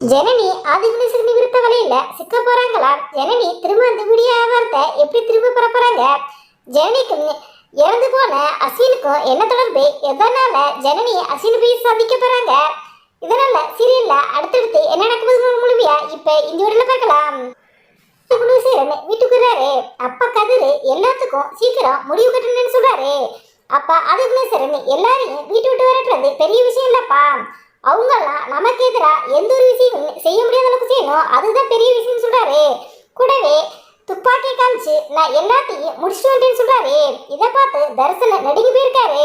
ஜனனி ஆதிகுணேஸ்வரனி விருத்த வலையில சிக்க போறாங்களா? ஜனனி திரும்ப அந்த வீடியோ ஆதாரத்தை எப்படி திரும்ப பெற போறாங்க? ஜனனிக்கும் இறந்து போன அஸ்வினுக்கும் என்ன தொடர்பு? எதனால ஜனனி அஸ்வின் போய் சந்திக்க போறாங்க? இதனால சீரியல்ல அடுத்தடுத்து என்ன நடக்குது முழுமையா இப்ப இந்த ஊரில் பார்க்கலாம். குணசேகரன் வீட்டுக்கு வர்றாரு. அப்பா கதிரு எல்லாத்துக்கும் சீக்கிரம் முடிவு கட்டணும்னு சொல்றாரு. அப்பா அது குணசேகரன் எல்லாரையும் வீட்டு விட்டு வரட்டுறது பெரிய விஷயம் இல்லப்பா. அவங்கெல்லாம் நமக்கு எதிராக எந்த ஒரு விஷயம் செய்ய முடியாத அளவுக்கு செய்யணும்? அதுதான் பெரிய விஷயம்னு சொல்கிறாரு கூடவே துப்பாக்கி காமிச்சு நான் எல்லாத்தையும் முடிச்சுட்டு வந்துட்டேன்னு சொல்கிறாரு இதை பார்த்து தரிசனம் நடுங்கி போயிருக்காரு.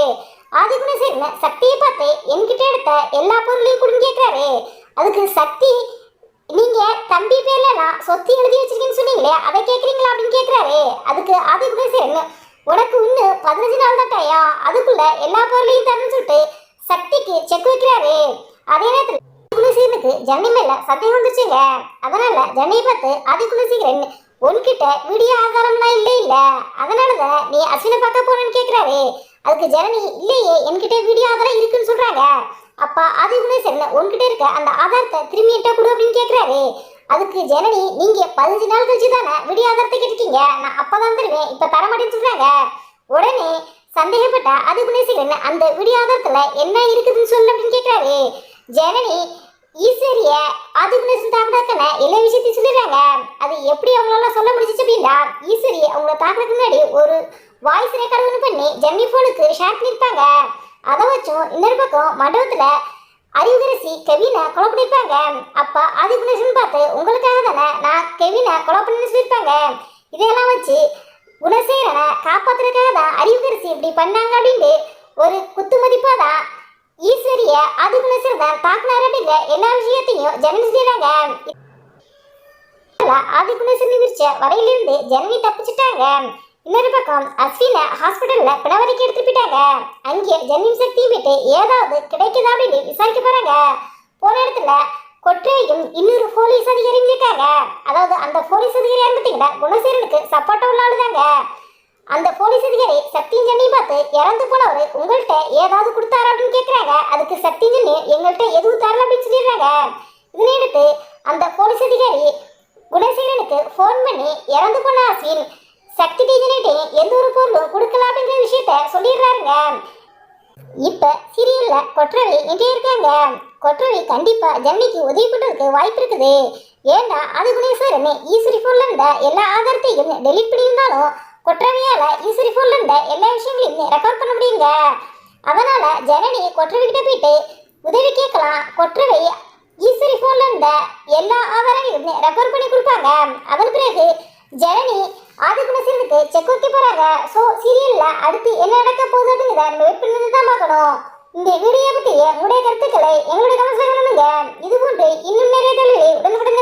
ஆதிகுண சேர்ந்த சக்தியை பார்த்து என்கிட்ட எடுத்த எல்லா பொருளையும் கொடுன்னு கேட்குறாரு அதுக்கு சக்தி நீங்கள் தம்பி பேர்ல நான் சொத்து எழுதி வச்சிருக்கேன்னு சொன்னீங்களே அதை கேட்குறீங்களா அப்படின்னு கேட்குறாரு அதுக்கு ஆதிகுண குணசேகரன் உனக்கு இன்னும் பதினஞ்சு நாள் தான் டைம் அதுக்குள்ள எல்லா பொருளையும் தரணும்னு சொல்லிட்டு சக்திக்கு செக் வைக்கிறாரு. அதே நேரத்தில் குலசீகரனுக்கு ஜன்னி மேல சத்தியம் வந்துச்சுங்க அதனால ஜன்னியை பார்த்து அது குலசீகரன் உன்கிட்ட விடிய ஆதாரம்லாம் இல்லை இல்ல. அதனாலதான் நீ அஸ்வினை பார்க்க போறேன்னு கேக்குறாரு. அதுக்கு ஜனனி இல்லையே என்கிட்ட வீடியோ ஆதாரம் இருக்குன்னு சொல்றாங்க. அப்பா அது குணேசன் உன்கிட்ட இருக்க அந்த ஆதாரத்தை திரும்பி என்கிட்ட கொடு அப்படின்னு கேக்குறாரு. அதுக்கு ஜனனி நீங்க பதினஞ்சு நாள் கழிச்சு தானே வீடியோ ஆதாரத்தை கேட்டிருக்கீங்க? நான் அப்பதான் தருவேன் இப்ப தர மாட்டேன்னு சொல்றாங்க. உடனே சந்தேகப்பட்ட அது குணேசன் அந்த வீடியோ ஆதாரத்துல என்ன இருக்குதுன்னு சொல்லு அப்படின்னு கேக்குறாரு. ஜனனி ஈஸ்வரிய ஆதி குணேசன் தாக்குனாக்கன எல்லா விஷயத்தையும் சொல்லிடுறாங்க. அது எப்படி அவங்களால சொல்ல முடிஞ்சிச்சு அப்படின்னா ஈஸ்வரி அவங்கள தாக்குறதுக்கு முன்னாடி ஒரு வாய்ஸ் ரெக்கார்டு பண்ணி ஜெமினி ஃபோனுக்கு ஷேர் பண்ணியிருப்பாங்க. அதை வச்சும் இன்னொரு பக்கம் மண்டபத்தில் அறிவுகரசி கெவினை கொலை பண்ணியிருப்பாங்க. அப்போ ஆதி பார்த்து உங்களுக்காக தானே நான் கெவினை கொலை பண்ணு சொல்லியிருப்பாங்க. இதையெல்லாம் வச்சு குணசேரனை காப்பாத்துறதுக்காக தான் அறிவுகரசி இப்படி பண்ணாங்க அப்படின்ட்டு ஒரு குத்து மதிப்பாக தான் ஈஸ்வரிய ஆதி தான் தாக்குனார் அப்படிங்கிற எல்லா விஷயத்தையும் ஜனனி செய்கிறாங்க ஆதி குணசேகரன் விரிச்ச வலையிலிருந்து ஜனனி தப்பிச்சிட்டாங்க இன்னொரு பக்கம் அஸ்வினை ஹாஸ்பிட்டல்ல பிணவரைக்கு எடுத்துட்டு போயிட்டாங்க அங்கே ஜென்னின் சக்தியும் விட்டு ஏதாவது கிடைக்குதா அப்படின்னு விசாரிக்க போறாங்க போன இடத்துல கொற்றையும் இன்னொரு போலீஸ் அதிகாரியும் இருக்காங்க அதாவது அந்த போலீஸ் அதிகாரி பார்த்தீங்கன்னா குணசேகரனுக்கு சப்போர்ட்டா உள்ள ஆளுதாங்க அந்த போலீஸ் அதிகாரி சத்தியஞ்சனி பார்த்து இறந்து போனவர் உங்கள்கிட்ட ஏதாவது கொடுத்தாரா? அப்படின்னு கேட்குறாங்க அதுக்கு சத்தியஞ்சனி எங்கள்கிட்ட எதுவும் தரல அப்படின்னு சொல்லிடுறாங்க. இதனையடுத்து அந்த போலீஸ் அதிகாரி குணசேகரனுக்கு ஃபோன் பண்ணி இறந்து போன அஸ்வின் சக்தி டீஜனிட்டே எந்த ஒரு பொருளும் கொடுக்கல அப்படிங்கிற விஷயத்த சொல்லிடுறாருங்க. இப்போ சீரியல்ல கொற்றவை நின்றே இருக்காங்க. கொற்றவை கண்டிப்பா ஜன்னிக்கு உதவி பண்ணுறதுக்கு வாய்ப்பு இருக்குது. ஏன்னா அது குணேஸ்வரன் ஈஸ்வரி போன்ல இருந்த எல்லா ஆதாரத்தையும் டெலிட் பண்ணியிருந்தாலும் கொற்றவையால ஈஸ்வரி போன்ல இருந்த எல்லா விஷயங்களையும் ரெக்கார்ட் பண்ண முடியுங்க. அதனால ஜனனி கொற்றவிகிட்ட போயிட்டு உதவி கேட்கலாம். கொற்றவை ஈஸ்வரி போன்ல இருந்த எல்லா ஆதாரங்களையும் ரெக்கார்ட் பண்ணி கொடுப்பாங்க. அதன் பிறகு ஜனனி ஆதிகுணசேனுக்கு செக் வைக்க போறாங்க. ஸோ சீரியல்ல அடுத்து என்ன நடக்க போகுது அப்படிங்கிறத நம்ம வெயிட் பண்ணி தான் பார்க்கணும். இந்த வீடியோ பற்றிய உங்களுடைய கருத்துக்களை எங்களுடைய கமெண்ட்ஸ் பண்ணுங்க இது போன்று இன்னும் நிறைய தொழிலை உடனுக்குடன்